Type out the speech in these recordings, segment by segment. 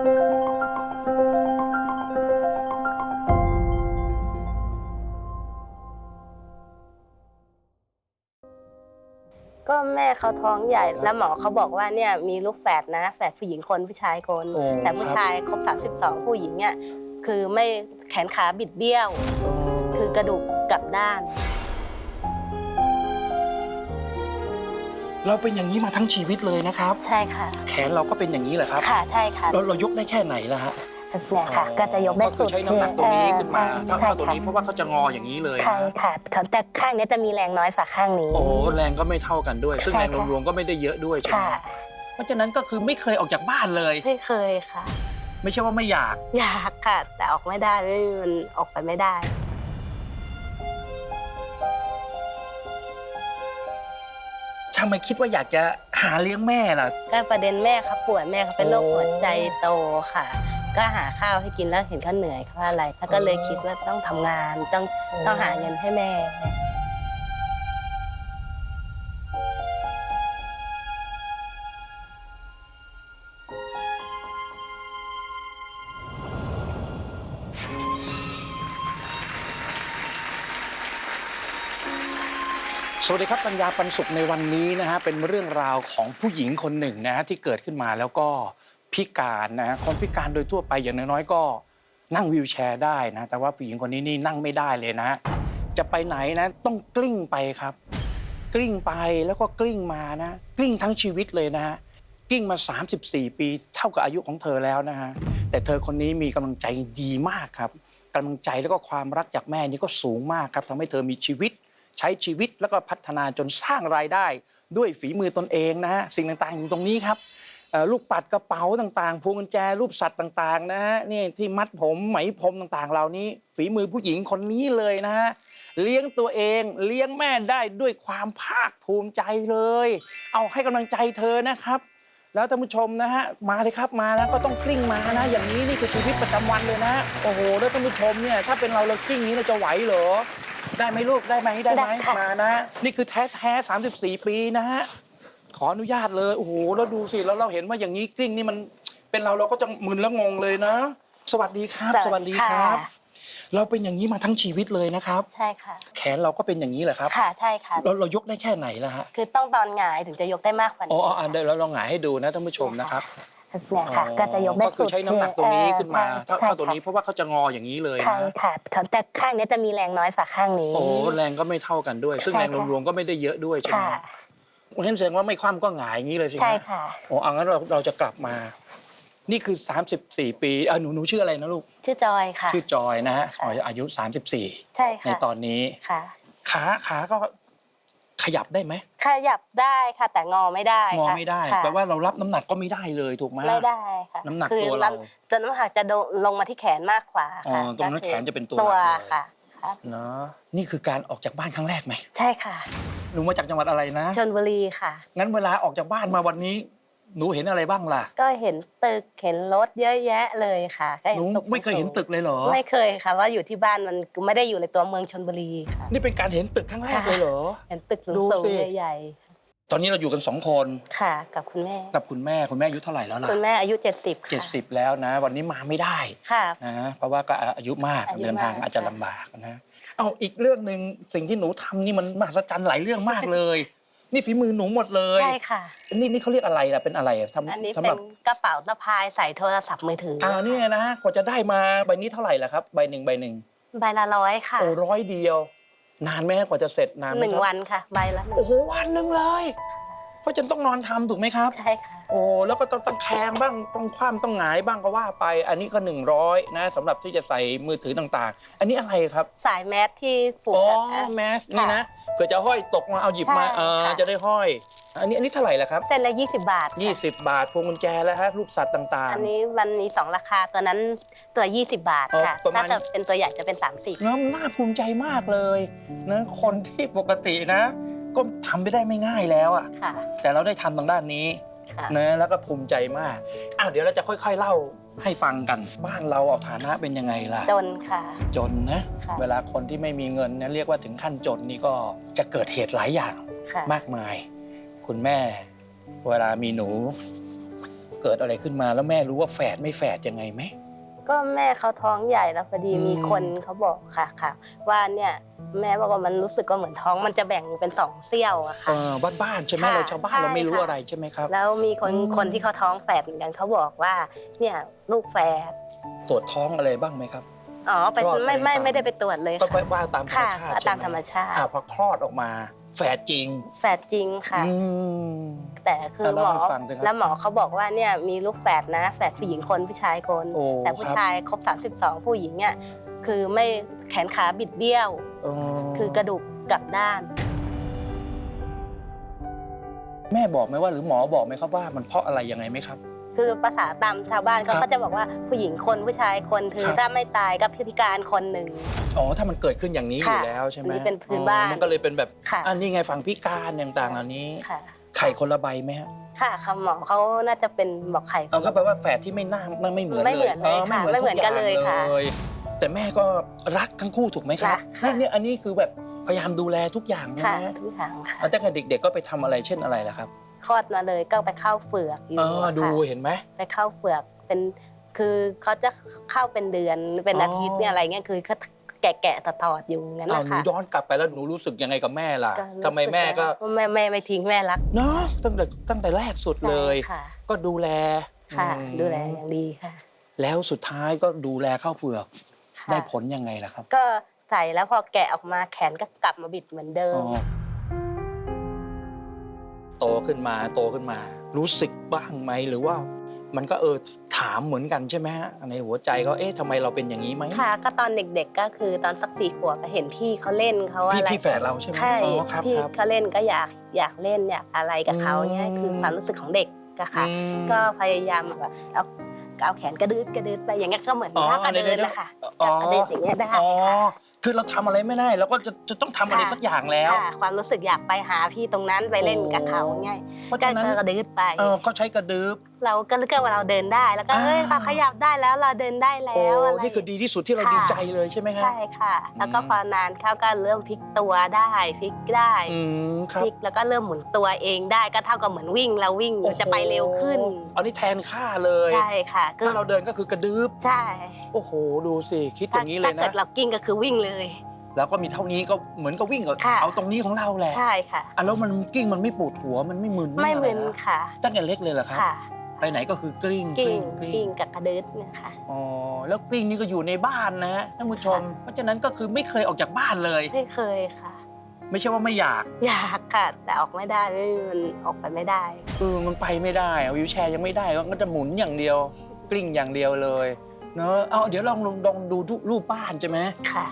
ก็แม่เขาท้องใหญ่แล้วหมอเขาบอกว่าเนี่ยมีลูกแฝดนะแฝดผู้หญิงคนผู้ชายคน โอ้แต่ผู้ครับ ชายครบ 32 ผู้หญิงเนี่ยคือไม่แขนขาบิดเบี้ยว คือกระดูกกลับด้าน เราเป็นอย่างนี้มาทั้งชีวิตเลยนะครับ ใช่ค่ะ แขนเราก็เป็นอย่างนี้เหรอครับค่ะใช่ค่ะเราเรายกได้แค่ไหนล่ะฮะเนี่ยค่ะ ก็จะยกได้ก็คือใช้น้ำหนักตรงนี้ขึ้นมาเออเท่าใช่เท่าตัวนี้เพค่ะราะว่าเขาจะงออย่างนี้เลยใช่นะค่ะเขาแต่ข้างนี้จะมีแรงน้อยฝ่าข้างนี้ โอ้แรงก็ไม่เท่ากันด้วย ซึ่งใช่แรงค่ะรวมๆก็ไม่ได้เยอะด้วยใช่ไหมค่ะเพราะฉะนั้นก็คือไม่เคยออกจากบ้านเลยไม่เคยค่ะ ไม่ใช่ว่าไม่อยาก อยากค่ะ แต่ออกไม่ได้ไม่มีมันออกไปไม่ได้ ทำไมคิดว่าอยากจะหาเลี้ยงแม่ล่ะ ก็ประเด็นแม่เขาป่วยแม่เขาเป็นโรคหัวใจโตค่ะ ก็หาข้าวให้กินแล้วเห็นเขาเหนื่อยเขาอะไรแล้วก็เลยคิดว่าต้องทำงานต้องต้องหาเงินให้แม่ วัสดีครับปัญญาปันสุขในวันนี้นะฮะเป็นเรื่องราวของผู้หญิงคนหนึ่งนะฮะที่เกิดขึ้นมาแล้วก็พิการนะฮะคนพิการโดยทั่วไปอย่างน้อยๆก็นั่งวีลแชร์ได้นะแต่ว่าผู้หญิงคนนี้นี่นั่งไม่ได้เลยนะฮะจะไปไหนนะต้องกลิ้งไปครับ กลิ้งไปแล้วก็กลิ้งมานะกลิ้งทั้งชีวิตเลยนะฮะกลิ้งมา 34 ปี เท่ากับอายุของเธอแล้วนะฮะแต่เธอคนนี้มีกำลังใจดีมากครับกำลังใจแล้วก็ความรักจากแม่นี่ก็สูงมากครับทำให้เธอมีชีวิต ใช้ชีวิตแล้วก็พัฒนาจนสร้างรายได้ด้วยฝีมือตนเองนะฮะสิ่งต่างๆอยู่ตรงนี้ครับลูกปัดกระเป๋าต่างๆพวงกุญแจรูปสัตว์ต่างๆนะฮะนี่ที่มัดผมไหมพรมต่างๆ เหล่านี้ ฝีมือผู้หญิงคนนี้เลยนะฮะเลี้ยงตัวเองเลี้ยงแม่ได้ด้วยความภาคภูมิใจเลย เอาให้กำลังใจเธอนะครับ แล้วท่านผู้ชมนะฮะมาเลยครับมาแล้วก็ต้องกลิ้งมานะ อย่างนี้นี่คือชีวิตประจำวันเลยนะโอ้โหแล้วท่านผู้ชมเนี่ยถ้าเป็นเราเรากลิ้งนี้เราจะไหวเหรอ ได้ไหมลูกได้ไหมได้ไหมได้ค่ะ มานะ นี่คือแท้แท้สามสิบสี่ปีนะฮะขออนุญาตเลย โอ้โหแล้วดูสิแล้วเราเห็นว่าอย่างนี้กลิ้งนี่มันเป็นเราเราก็จะมึนแล้วงงเลยนะ สวัสดีครับ สวัสดีครับค่ะเราเป็นอย่างนี้มาทั้งชีวิตเลยนะครับ ใช่ค่ะ แขนเราก็เป็นอย่างนี้เหรอครับ ค่ะใช่ค่ะ เราเรายกได้แค่ไหนล่ะฮะคือต้องตอนหงายถึงจะยกได้มากกว่าอ๋นี้ออ๋ออะเดี๋ยวเราลองหงายให้ดูนะท่านผู้ชมนะครับ เนี่ยค่ะก็จะยกได้ก็คือใช้น้ำหนักตรงนี้ขึ้นมาออเท่าใช่เท่าตัวนี้เพราะว่าเขาจะงออย่างนี้เลยใช่นะ ค่ะเขาแต่ข้างนี้จะมีแรงน้อยฝ่าข้างนี้ โอ้แรงก็ไม่เท่ากันด้วย ซึ่งใช่แรงค่ะ รวมๆก็ไม่ได้เยอะด้วยใช่ไหมค่ะงั้นแสดงว่าไม่คว่ำก็หงายอย่างนี้เลยสิใช่ฮะค่ะ โอ้เอางั้นเราเราจะกลับมา นี่คือ 34 ปีเออหนูหนูชื่ออะไรนะลูก ชื่อจอยค่ะ ชื่อจอยนะฮะค่ะอ๋ออายุ34ใช่ในค่ะตอนนี้ค่ะ ขาขาก็ ขยับได้ไหมขยับได้ค่ะ แต่งอไม่ได้งอค่ะไม่ได้ค่ะแปลว่าเรารับน้ำหนักก็ไม่ได้เลยถูกไหม ไม่ได้ค่ะน้ำหนักคือตัวเราจนน้ำหนักจะโดนลงมาที่แขนมากกว่าอ๋อค่ะตรงนั้นก็คือแขนจะเป็นตัวตัวหลักเลยค่ะค่ะเนาะนี่คือการออกจากบ้านครั้งแรกไหมใช่ค่ะหนูมาจากจังหวัดอะไรนะชนบุรีค่ะ งั้นเวลาออกจากบ้านมาวันนี้ หนูเห็นอะไรบ้างล่ะ ก็เห็นตึกเห็นรถเยอะแยะเลยค่ะก็หเห็นูนตึกไม่เคยเห็นตึกเลยเหรอ ไม่เคยค่ะว่าอยู่ที่บ้านมันไม่ได้อยู่ในตัวเมืองชนบุรีค่ะ นี่เป็นการเห็นตึกครั้งแรกเลยเหรอ เห็นตึกสูดูงสิ ๆใหญ่ตอนนี้เราอยู่กันสองคนๆค่ะ กับคุณแม่ กับคุณแม่คุณแม่อายุเท่าไหร่แล้วล่ะคุณแม่อายุ 70ค่ะเจ็ดสิบแล้วนะ วันนี้มาไม่ได้ค่ะ นะเพราะว่าก็อายุมากอายุมาก เดินทางอาจจะลำบากนะ เอาอีกเรื่องหนึ่งสิ่งที่หนูทำนี่มันมหัศจรรย์หลายเรื่องมากเลย นี่ฝีมือหนูหมดเลยใช่ค่ะ นี่นี่เขาเรียกอะไรล่ะเป็นอะไรอะทำอันนี้สำเป็หรันบกระเป๋าสะพายใส่โทรศัพท์มือถืออ่าอ่านี่นะกว่าจะได้มาใบนี้เท่าไหร่ล่ะครับ ใบหนึ่งใบหนึ่งใบละร้อยค่ะโอ้ร้อยเดียวนานไหมกว่าจะเสร็จนานไหมหนึ่งครับวันค่ะ ใบละหนึ่งโอ้โหวันหนึ่งเลย เพราะฉันต้องนอนทำถูกไหมครับ ใช่ค่ะ โอ้แล้วก็ต้องต้องแคงบ้างต้องคว่ำต้องหงายบ้างก็ว่าไป อันนี้ก็ 100นะสำหรับที่จะใส่มือถือต่างๆ อันนี้อะไรครับ สายแมสที่ผูกอ๋อกับอะแมสนี่นะเผื่อจะห้อยตกมาเอาหยิบมาใช่เออค่ะจะได้ห้อย อันนี้อันนี้เท่าไหร่ล่ะครับ เส้นละ20 บาทค่ะ20บาทพวงกุญแจแล้วฮะรูปสัตว์ต่างอันนี้มันมีสองราคาตัวนั้นตัว 20 บาทค่ะอ๋อประมาถ้าณจะเป็นตัวใหญ่จะเป็น 30ๆเนาะน่าภูมิใจมากเลยนะคนที่ปกตินะ ก็ทำไม่ได้ไม่ง่ายแล้วอะค่ะแต่เราได้ทำทางด้านนี้ค่ะนะแล้วก็ภูมิใจมากอ้าวเดี๋ยวเราจะค่อย ๆ เล่าให้ฟังกันบ้านเราเอาฐานะเป็นยังไงล่ะ จนค่ะ จนนะค่ะเวลาคนที่ไม่มีเงินเนี่ยเรียกว่าถึงขั้นจนนี่ก็จะเกิดเหตุหลายอย่างค่ะมากมาย คุณแม่ เวลามีหนู เกิดอะไรขึ้นมาแล้วแม่รู้ว่าแฝดไม่แฝดยังไงไหม ก็แม่เขาท้องใหญ่แล้วพอดีอืมมีคนเขาบอกค่ะค่ะว่าเนี่ยแม่บอกว่ามันรู้สึกว่าเหมือนท้องมันจะแบ่งเป็นสองเซี่ยวอะเอค่ะอบ้านๆใช่ไหมค่ะเราชาวบ้านเราไม่รู้ใช่ค่ะอะไรใช่ไหมครับ แล้วมีคนอืมคนที่เขาท้องแฝดเหมือนกันเขาบอกว่าเนี่ยลูกแฝดตรวจท้องอะไรบ้างไหมครับอ๋อไปคลอดไม่ไม่อะไรไม่ได้ไปตรวจเลยก็ค่ะว่าตามธรรมค่ะชาติตามใช่ไหธรรมชาติอ่าพอคลอดออกมา แฝดจริง แฝดจริงค่ะ อืม แต่คืออะหมอเล่าให้ฟังสิครับแล้วหมอเขาบอกว่าเนี่ยมีลูกแฝดนะแฝดผู้หญิงคนผู้ชายคน โอ้แต่ผู้ครับ ชายครบ 32 ผู้หญิงเนี่ยคือไม่แขนขาบิดเบี้ยว อ๋อคือกระดูกกลับด้าน แม่บอกไหมว่าหรือหมอบอกไหมครับว่ามันเพราะอะไรยังไงไหมครับ คือภาษาตามชาวบ้านเขาครับก็จะบอกว่าผู้หญิงคนผู้ชายคนคือครับถ้าไม่ตายก็พิการคนหนึ่ง อ๋อ ถ้ามันเกิดขึ้นอย่างนี้อยู่ค่ะแล้วใช่ไหมอันนี้เป็นพื้นบ้านอ๋อมันก็เลยเป็นแบบค่ะ อันนี้ไงฝั่งพิการต่างๆเหล่านี้ ค่ะ ไข่คนละใบไหมฮะค่ะคำหมอเขาน่าจะเป็นบอกไข่ เอาก็แปลว่าแฝดที่ไม่น่าไม่เหมือนไม่เหมือนเลยค่ะไม่เหมือนกันเลยค่ะทุอย่างเลยแต่แม่ก็รักทั้งคู่ถูกไหมครับรักค่ะนี่เนี่ยอันนี้คือแบบพยายามดูแลทุกอย่างนะค่ะทุกอย่างค่ะเอาตั้งแต่เด็ก ๆ ก็ไปทำอะไรเช่นอะไรล่ะครับ คลอดมาเลยก็ไปเข้าเฟือกอยู่เออค่ะดูเห็นไหม ไปเข้าเฟือกเป็นคือเขาจะเข้าเป็นเดือนเป็นอ๋อออาทิตย์เนี่ยอะไรเงี้ยคือเขาแกะๆตอดๆอยู่งั้นเอานะหนูคะย้อนกลับไปแล้วหนูรู้สึกยังไงกับแม่ล่ะก็รู้ทำไมแม่ก็สึว่าแม่แม่ไม่ทิ้งแม่รักเนาะตั้งแต่ตั้งแต่แรกสุดเลย ใช่ค่ะ ก็ดูแลค่ะ อืมดูแลอย่างดีค่ะแล้วสุดท้ายก็ดูแลเข้าเฟือกค่ะได้ผลยังไงล่ะครับก็ใส่แล้วพอแกะออกมาแขนก็กลับมาบิดเหมือนเดิอ๋ม อ โตขึ้นมาโตขึ้นมา รู้สึกบ้างไหมหรือว่า มันก็เออถามเหมือนกันใช่ไหมฮะในหัวใจก็เอ๊ะทำไมเราเป็นอย่างนี้ไหมค่ะ ก็ตอนเด็กๆก็คือตอนสักสี่ขวบก็เห็นพี่เขาเล่นเขาพี่อะไรพี่แฝดเราใช่ไหมใช่อ๋อครับพี่ครับ เขาเล่นก็อยากอยากเล่นอยากอะไรกับเขาเนี่ยอืม คือความรู้สึกของเด็กก็ค่ะ อืม ก็พยายามแบบเอาเอาแขนกระดืดกระดืดไปอย่างเงี้ยก็เหมือนอ๋อท่ากระเดินเดี๋ยวๆ นะคะอ๋อ กระเดินอย่างเงี้ยได้อ๋อ ค่ะคือเราทำอะไรไม่ได้เราก็จะจะต้องทำอะไรค่ะสักอย่างแล้ว ค่ะความรู้สึกอยากไปหาพี่ตรงนั้นไปเล่นกับเขาง่ายเพราะก็ฉะนั้น กระดืดไป เออเขาใช้กระดืบ เราก็เลือกว่าเราเดินได้ แล้วก็เอ้ยอ่าเราขยับได้แล้วเราเดินได้โอ้แล้วอะไรนี่คือดีที่สุดที่เราค่ะดีใจเลยใช่ไหมฮะใช่ค่ะ แล้วก็อืมพอนานเข้าก็เริ่มพลิกตัวได้พลิกได้อืมคพรับลิกแล้วก็เริ่มหมุนตัวเองได้ก็เท่ากับเหมือนวิ่งเราวิ่งโอ้โหจะไปเร็วขึ้น อันนี้แทนค่าเลย ใช่ค่ะก็ถ้าเราเดินก็คือกระดืบใช่โอ้โห ดูสิ คิดอย่างนี้เลยถ้านะเกิดเรากิ้งก็คือวิ่งเลย แล้วก็มีเท่านี้ก็เหมือนกับวิ่งกับค่ะ เอาตรงนี้ของเราแหละใช่ค่ะ อะแล้วมันกิ้งมันไม่ปวดหัวมันไม่มึนไม่มึนอะไรนะค่ะ ตั้งแต่เล็กเลยเหรอครับ ค่ะ ไปไหนก็คือกลิ้งกิ้งกลิ้งกิ้งกับกระดึ๊ดเนะคะอ๋อแล้วกลิ้งนี่ก็อยู่ในบ้านนะฮะท่านผู้ชม เพราะฉะนั้นก็คือไม่เคยออกจากบ้านเลยไม่เคยค่ะ ไม่ใช่ว่าไม่อยาก อยากค่ะ แต่ออกไม่ได้ไม่มันออกไปไม่ได้เออมันไปไม่ได้อะวิวแชร์ยังไม่ได้ก็จะหมุนอย่างเดียว กลิ้งอย่างเดียวเลยเนอะเอาเดี๋ยวลองลองลองดูรูปบ้านใช่ไหมค่ะ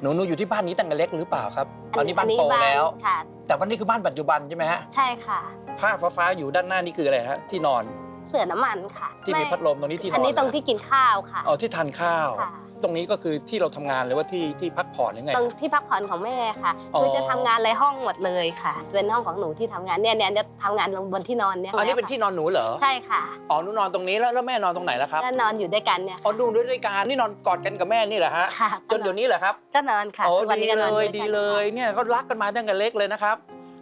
หนูหนูอยู่ที่บ้านนี้ตั้งแต่เล็กหรือเปล่าครับตอนนี้บ้านโตแล้วค่ะแต่วันนี้คือบ้านปัจจุบันใช่ไหมฮะใช่ค่ะผ้าฟ้าๆอยู่ด้านหน้านี่คืออะไรฮะที่นอน เสือน้ำมันค่ะที่มีแพัดลมตรงนี้ที่นอนอันนี้ตรงที่กินข้าวค่ะอ๋อที่ทานข้าวค่ะตรงนี้ก็คือที่เราทำงานหรือว่าที่ที่พักผ่อนหรือไงตรงที่พักผ่อนของแม่ค่ะอ๋อคือจะทำงานในห้องหมดเลยค่ะ เป็นห้องของหนูที่ทำงานเนี่ยเนี่ยจะทำงานลงบนที่นอนเนี่ยอันนี้เป็นที่นอนหนูเหรอใช่ค่ะอ๋อหนูนอนตรงนี้แล้วแล้วแม่นอนตรงไหนล่ะครับก็นอนอยู่ด้วยกันเนี่ยอ๋อดูด้วยด้วยกันนี่นอนกอดกันกับแม่นี่เหรอฮะค่ะจนเดี๋ยวนี้เหรอครับก็นอนค่ะโอ้ทุกวันดีนี้ก็นเลอนยด้วยกันดีเลยเนี่ยก็รักกันมาตั้งแต่เล็กเลยนะครับ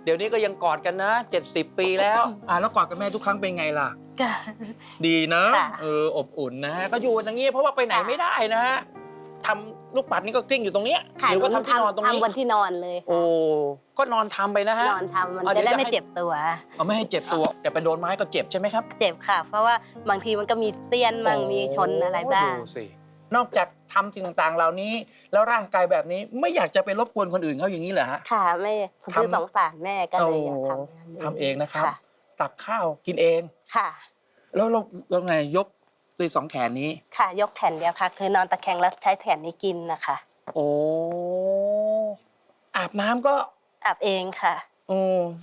เดี๋ยวนี้ก็ยังกอดกันนะ 70 ปีแล้วอ่าแล้วกอดกับแม่ทุกครั้งเป็นไงล่ะ ก็ดีนะค่ะ เอออบอุ่นนะฮะก็อยู่กันอย่างนี้เพราะว่าไปไหนค่ะไม่ได้นะฮะทำลูกปัดนี่ก็กลิ้งอยู่ตรงเนี้ยค่ะหรือว่าทำที่นอนตรงนี้ ทำบนที่นอนเลยโอ้ก็นอนทำไปนะฮะ นอนทำมันอะเดี๋จะยวได้จะไม่ให้เจ็บตัว เอาไม่ให้เจ็บตัวแต่ไปโดนไม้ก็เจ็บใช่ไหมครับเจ็บค่ะ เพราะว่าบางทีมันก็มีเตี้ยนบ้างมีชนอะไรบ้างดูสินอกจากทำสิ่งต่างๆ เหล่านี้ แล้วร่างกายแบบนี้ไม่อยากจะไปรบกวนคนอื่นเขาอย่างนี้เหรอฮะ ค่ะไม่คือทำสงสารแม่ก็เลยอยากทำงานทำเองนะครับ ค่ะ ตักข้าวกินเอง ค่ะ แล้วเราเราไงยกตัวสองแขนนี้ ค่ะ ยกแผ่นเดียวค่ะ คือนอนตะแคงแล้วใช้แผ่นนี้กินนะคะ โอ้อาบน้ำก็อาบเองค่ะ โอ้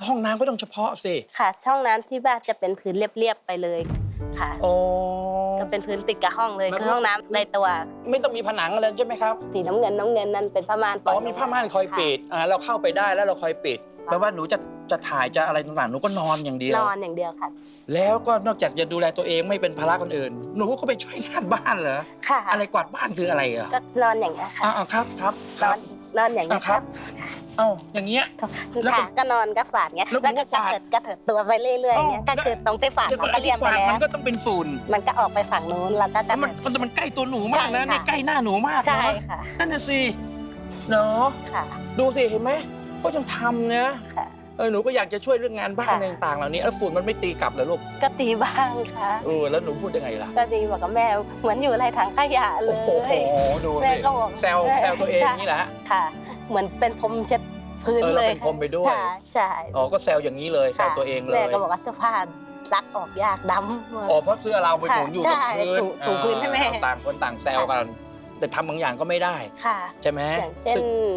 ห้องน้ำก็ต้องเฉพาะสิค่ะ ช่องน้ำที่บ้านจะเป็นพื้นเรียบๆไปเลยค่ะ โอ้ ก็เป็นพื้นติดกับห้องเลย แล้ว คือห้องน้ำในตัว ไม่ต้องมีผนังอะไรใช่ไหมครับ สีน้ำเงินน้ำเงินนั่นเป็นผ้าม่านปอ๋ล่อมีผ้าม่านคอยปิดอ่าเราเข้าไปได้แล้วเราคอยปิด แปลว่าหนูจะจะถ่ายจะอะไรต่างๆหนูก็นอนอย่างเดียว นอนอย่างเดียวค่ะ แล้วก็นอกจากจะดูแลตัวเองไม่เป็นภาระคนอื่น หนูก็ไปช่วยงานบ้านเหรอค่ะอะไรกวาดบ้านคืออะไรอะก็นอนอย่างนี้ยค่ะอ่าครับครับคนอรับนนอนอย่างนี้อะครับเอ้าอย่างเงี้ยแล้วก็ค่ะก็นอนก็ฝาดเงี้ยแล้วแล้วก็กระฝาดเถิดกระเถิดตัวไปเรื่อยๆอย่างเงี้ยเอ้าก็คือตรงที่ฝาดเดี๋ยวมันก่อนก็เลี่ยมไปไอ้ที่กวาดแล้มัวนก็ต้องเป็นฝุ่นมันก็ออกไปฝั่งนู้นแล้วก็กแล้ระวมันเถิดมันมันใกล้ตัวหนูมากนะใช่ค่ะนี่ใกล้หน้าหนูมากใช่เนาะค่ะนั่นน่ะสิเนาะค่ะดูสิเห็นไหม ก็ยังทำนะค่ะ เออหนูก็อยากจะช่วยเรื่องงานบ้านค่ะ อะไรต่างๆเหล่านี้แล้วฝุ่นมันไม่ตีกลับเหรอลูกก็ตีบ้างค่ะ เออแล้วหนูพูดยังไงล่ะก็ดีบอกกับแม่เหมือนอยู่ในถังขยะเลโอ้โหย ดูแม่สิก็บอกแซวแม่ แซวตัวเองค่ะนี่แหละค่ะ เหมือนเป็นพรมเช็ดพื้นเออเลแล้วยเป็นพรมไปด้วยค่ะใช่อ๋อก็แซวอย่างนี้เลยแซวค่ะตัวเองเลยแม่ก็บอกว่าเสื้อผ้าซักออกยากดำ อ๋อเพราะเสื้อเราไปหมุนอยู่กับใช่พื้นถูถูพื้นให้แม่ อ่าต่างคนต่างแซวกัน แต่ทำบางอย่างก็ไม่ได้ค่ะ ใช่ไหมอย่างเช่นซึ่งเอ่อ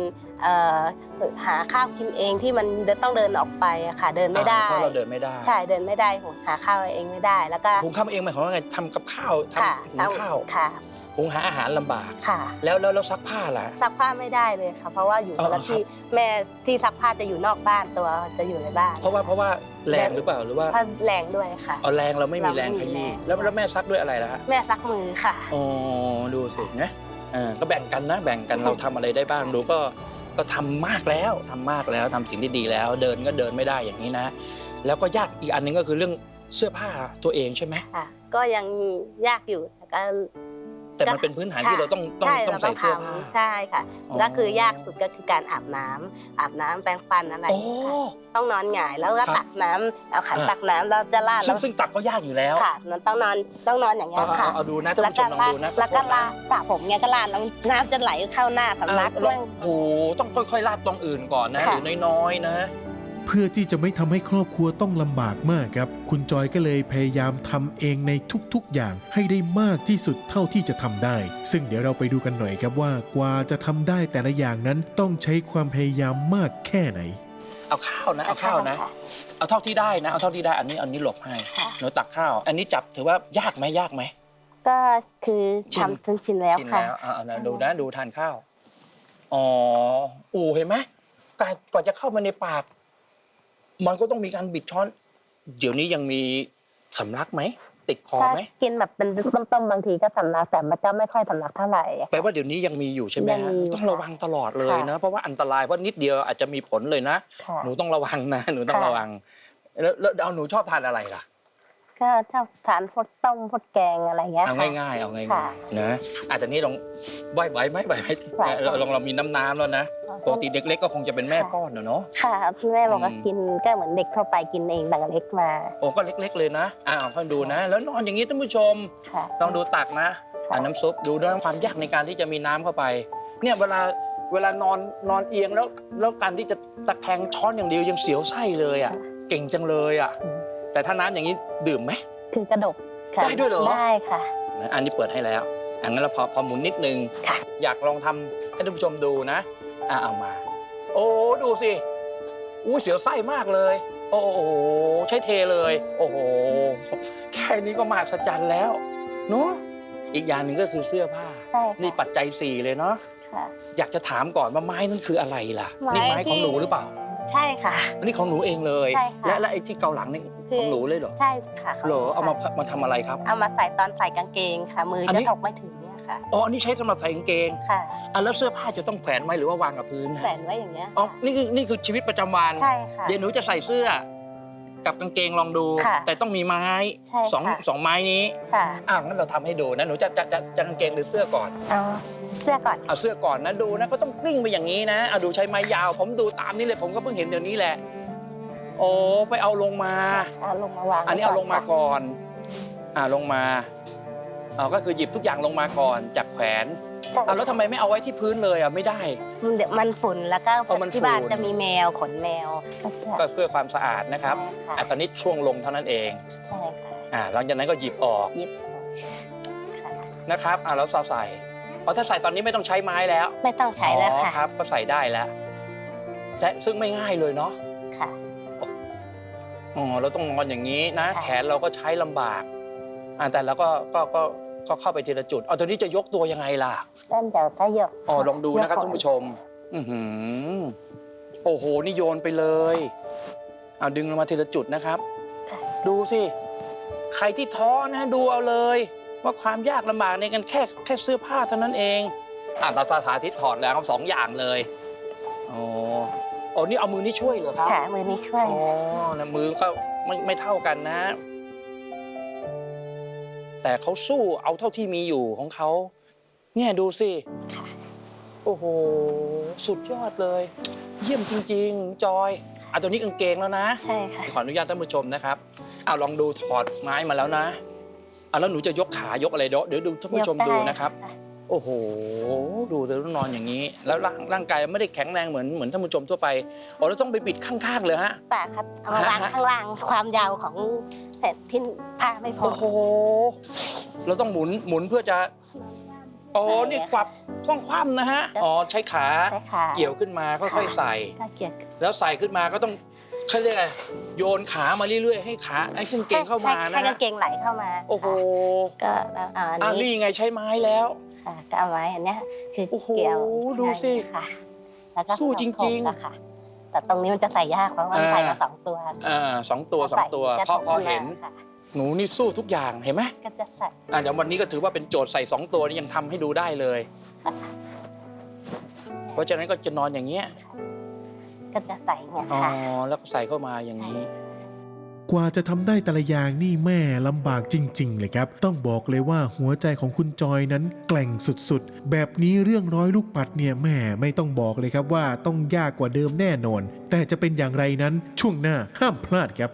หาข้าวกินเองที่มันต้องเดินออกไปอะค่ะเดินไม่ได้อ่าเพราะเราเดินไม่ได้ ใช่เดินไม่ได้หาข้าวเองไม่ได้แล้วก็หุงข้าวเองหมายความว่าไงทำกับข้าวทค่ะำหุงข้าวค่ะหุงหาอาหารลำบากค่ะแล้วแล้วแล้วซักผ้าล่ะซักผ้าไม่ได้เลยค่ะ เพราะว่าอยู่คนละอ๋อครับที่แม่ที่ซักผ้าจะอยู่นอกบ้านตัวจะอยู่ในบ้าน เพราะว่าเพราะว่าแรงหรือเปล่าหรือว่าเพราะแรงด้วยค่ะเอาแรงเราไม่มีแรงขเราไม่มียี้แรงแล้วแล้วแม่ซักด้วยอะไรล่ะฮะแม่ซักมือค่ะอ๋อดูสินะอ่าก็แบ่งกันนะแบ่งกันเราทำอะไรได้บ้างดูก็ ก็ทำมากแล้วทำมากแล้วทำสิ่งที่ดีแล้ว เดินก็เดินไม่ได้อย่างนี้นะ แล้วก็ยากอีกอันหนึงก็คือเรื่องเสื้อผ้าตัวเองใช่ไหมค่ะก็ยังยากอยู่แต่ก็ แต่มันเป็นพื้นฐานที่เราต้องต้องใช่ต้องใส่เสื้อผ้า ทำใช่ค่ะ อ๋อ ก็คือยากสุดก็คือการอาบน้ำอาบน้ำแปรงฟันอะไรโอ้ ค่ะต้องนอนหงายแล้วก็ครับตักน้ำเอาขันอ่า ตักน้ำเราจะลาดซึ่แล้งวซึ่งตักก็ยากอยู่แล้วค่ะมันต้องนอนต้องนอนอย่างเงี้เอายเอาค่ะเอาเอาดูนะท่านแล้วผู้ชก็มลองลาดดูนะแล้วก็ลาดสระผมเงี้ยก็ลาดแล้วน้ำจะไหลเข้าหน้าอ่าสำลักลเรื่อองงโอ้โหต้องค่อยๆลาดตรงอื่นก่อนนะค่ะหรือน้อยๆนะ เพื่อที่จะไม่ทำให้ครอบครัวต้องลำบากมากครับ คุณจอยก็เลยพยายามทำเองในทุกๆอย่างให้ได้มากที่สุดเท่าที่จะทำได้ ซึ่งเดี๋ยวเราไปดูกันหน่อยครับว่ากว่าจะทำได้แต่ละอย่างนั้นต้องใช้ความพยายามมากแค่ไหน เอาข้าวนะเอาข้าวนะ เอาเท่าที่ได้นะเอาเท่าที่ได้อันนี้อันนี้หลบให้ค่ะ หนูตักข้าว อันนี้จับถือว่ายากไหมยากไหม ก็คือชินทำถึงชินแล้วชินค่ะ แล้วอ่านะดูนะดูทานข้าว อ๋อ อูเห็นไหมกว่ากว่าจะเข้ามาในปาก มันก็ต้องมีการบิดช้อน เดี๋ยวนี้ยังมีสำลักไหม ติดคอถ้าไหมกินแบบเป็นต้มๆบางทีก็สำลักแต่มันจะไม่ค่อยสำลักเท่าไหร่อะแปลว่าเดี๋ยวนี้ยังมีอยู่ใช่ไหมยังฮะมีอยู่ต้องระวังตลอดเลยค่ะนะ เพราะว่าอันตรายเพราะนิดเดียวอาจจะมีผลเลยนะ ค่ะ หนูต้องระวังนะ หนูต้องค่ะ ระวัง แล้วแล้วเอาหนูชอบทานอะไรล่ะ ก็ชอบทานพวกต้มพวกแกงอะไรเงี้ยเอาค่ะ ง่ายๆเอาง่าค่ะยๆนะอาจจะนี้ลองไหวไหวไหมไหวไหมไหวค่ะ เราลองเรามีน้ำน้ำแล้วนะปกติเด็กเล็กก็คงจะเป็นแม่ป้อนนะเนาะ ค่ะคุณแม่บอกว่าอืม กินก็เหมือนเด็กทั่วไปกินเองตั้งแต่เล็กมาโอ้ก็เล็ก ๆ เลยนะอ่าค่อยดูนะ แล้วนอนอย่างนี้ท่านผู้ชม ค่ะ ลองดูตักนะอ่าน้ำซุปดูด้วยความยากในการที่จะมีน้ำเข้าไป เนี่ยเวลาเวลานอนนอนเอียงแล้วแล้วการที่จะตะแคงช้อนอย่างเดียวยังเสียวไส้เลยอะ เก่งจังเลยอะ อืม แต่ถ้าน้ำอย่างนี้ดื่มไหมคือกระดกค่ะได้ด้วยเหรอ ได้ค่ะ นะอันนี้เปิดให้แล้วอันนั้นเราพอพอหมุนนิดนึง ค่ะ อยากลองทำให้ท่านผู้ชมดูนะ อะเอามา โอ้ดูสิอู้เสียวไส้มากเลย โอ้โหใช้เทเลย โอ้โหแค่นี้ก็มหัศจรรย์แล้วเนาะอีกอย่างหนึ่งก็คือเสื้อผ้า ใช่ค่ะนี่ปัจจัยสี่เลยเนาะค่ะ อยากจะถามก่อนว่าไม้นั่นคืออะไรล่ะไม้นี่ไม้ของที่หนูหรือเปล่า ใช่ค่ะ อันนี้ของหนูเองเลย ใช่ค่ะ และและไอ้ที่เกาหลังนี่คือของหนูเลยเหรอใช่ค่ะเหรอเอามามาทำอะไรครับ เอามาใส่ตอนใส่กางเกงค่ะ มืออนนี้ จะถกไม่ถึงเนี่ยค่ะ อ๋ออันนี้ใช้สำหรับใส่กางเกงค่ะอะแล้วเสื้อผ้าจะต้องแขวนไว้หรือว่าวางกับพื้นแขวฮะนไว้อย่างเงี้ยอ๋อนี่คือนี่คือชีวิตประจำวัน ใช่ค่ะ เดี๋ยวหนูจะใส่เสื้อ กับกางเกงลองดู ค่ะแต่ต้องมีไม้ใช่สองค่ะ สองไม้นี้ค่ะอ้าวงั้นเราทำให้ดูนะหนูจะจะจะจะกางเกงหรือเสื้อก่อน เอา เสื้อก่อน เอาเสื้อก่อนนะดูนะก็ต้องกลิ้งไปอย่างนี้นะเอาดูใช้ไม้ยาว ผมดูตามนี้เลยผมก็เพิ่งเห็นเดี๋ยวนี้แหละ โอ้ไปเอาลงมา เอาลงมาวางอันนี้เอาลงมาก่อน อ่าลงมาเอาก็คือหยิบทุกอย่างลงมาก่อนจากแขวนค่ะเอาแล้วทำไมไม่เอาไว้ที่พื้นเลยอะไม่ได้มันเดี๋ยวมันฝุ่นแล้วก็อ๋อมันที่บ้านฝุ่น จะมีแมวขนแมวก็จะก็เพื่อความสะอาดนะครับใช่ค่ะอะตอนนี้ช่วงลงเท่านั้นเองใช่ค่ะอ่าหลังจากนั้นก็หยิบออกยิบค่ะนะครับอ่าแล้วใส่ อ๋อถ้าใส่ตอนนี้ไม่ต้องใช้ไม้แล้วไม่ต้องใช้แล้วอ๋อค่ะครับ ก็ใส่ได้แล้วใช่ซึ่งไม่ง่ายเลยเนาะค่ะ อ๋อเราต้องนอนอย่างนี้นะ ค่ะ แขนเราก็ใช้ลำบากอ่าแต่เราก็ก็ก็ก็เข้าไปทีละจุดเอาตอนนี้จะยกตัวยังไงล่ะ เริ่มจะก็ยกอ๋อลองดูนะครับยกท่านผู้ชม อือหือ โอ้โห นี่โยนไปเลย เอาดึงลงมาทีละจุดนะครับ ค่ะ ดูสิ ใครที่ท้อนะ ดูเอาเลย ว่าความยากลำบากในกันแค่แค่เสื้อผ้าเท่านั้นเองอะเราสาธิตถอดแล้วสองอย่างเลยอ๋ออ๋อนี่เอามือนี่ช่วยเหรอครับขามือนี้ช่วย อ๋อนะมือก็ไม่ไม่เท่ากันนะ แต่เขาสู้เอาเท่าที่มีอยู่ของเขาเนี่ยดูสิค่ะโอ้โหสุดยอดเลย เยี่ยมจริง ๆ จอยเอาตัวนี้กางเกงแล้วนะใช่ค่ะ ขออนุญาตท่านผู้ชมนะครับเอาลองดูถอดไม้มาแล้วนะเอาแล้วหนูจะยกขายกอะไรเดี๋ยวเดี๋ยวดูท่านผู้ชมดูนะครับ โอ้โห ดูเธอต้องนอนอย่างนี้ แล้วร่างร่างกายไม่ได้แข็งแรงเหมือนเหมือนท่านผู้ชมทั่วไปอ๋อแล้วต้องไปบิดข้างๆเลยฮะป่าครับเอามาวางฮะข้างล่างความยาวของแผ่นที่ผ้าไม่พอโอ้โหเราต้องหมุนหมุนเพื่อจะอ๋อนี่กวับต้องคว่ำนะฮะอ๋อใช้ขาใช่ค่ะเกี่ยวขึ้นมาค่อยๆใส่ถ้าเกี่ยวแล้วใส่ขึ้นมาก็ต้อง เขาเรียกอะไรโยนขามาเรื่อยๆ ให้ขาให้กางเกงเข้ามาให้นะให้กาฮะงเกงไหลเข้ามาโอ้โหค่ะก็แล้วเอาอันอ่านี้นี่ไงใช้ไม้แล้ว ค่ะก็เอาไว้อันเนี้ยคือโอ้โหเกี่ยวดูสิค่ะ แล้วก็สู้จริงๆๆค่ะ แต่ตรงนี้มันจะใส่ยากเพราะว่ามันอ่า ใส่มาสองตัวอ่าสองตัวสองตัวจะเพราะพอเห็น ค่ะหนูนี่สู้ทุกอย่างเห็นไหมก็จะใส่อ่าเดี๋ยววันนี้ก็ถือว่าเป็นโจทย์ใส่สองตัวนี่ยังทำให้ดูได้เลย เพราะฉะนั้นก็จะนอนอย่างเงี้ย ก็จะใส่เนี่ยอ๋อค่ะ แล้วก็ใส่เข้ามาอย่างนี้ กว่าจะทำได้แต่ละอย่างนี่แม่ลำบากจริง ๆ เลยครับ ต้องบอกเลยว่าหัวใจของคุณจอยนั้นแกล่งสุดๆ แบบนี้เรื่องร้อยลูกปัดเนี่ยแม่ไม่ต้องบอกเลยครับว่าต้องยากกว่าเดิมแน่นอน แต่จะเป็นอย่างไรนั้นช่วงหน้าห้ามพลาดครับ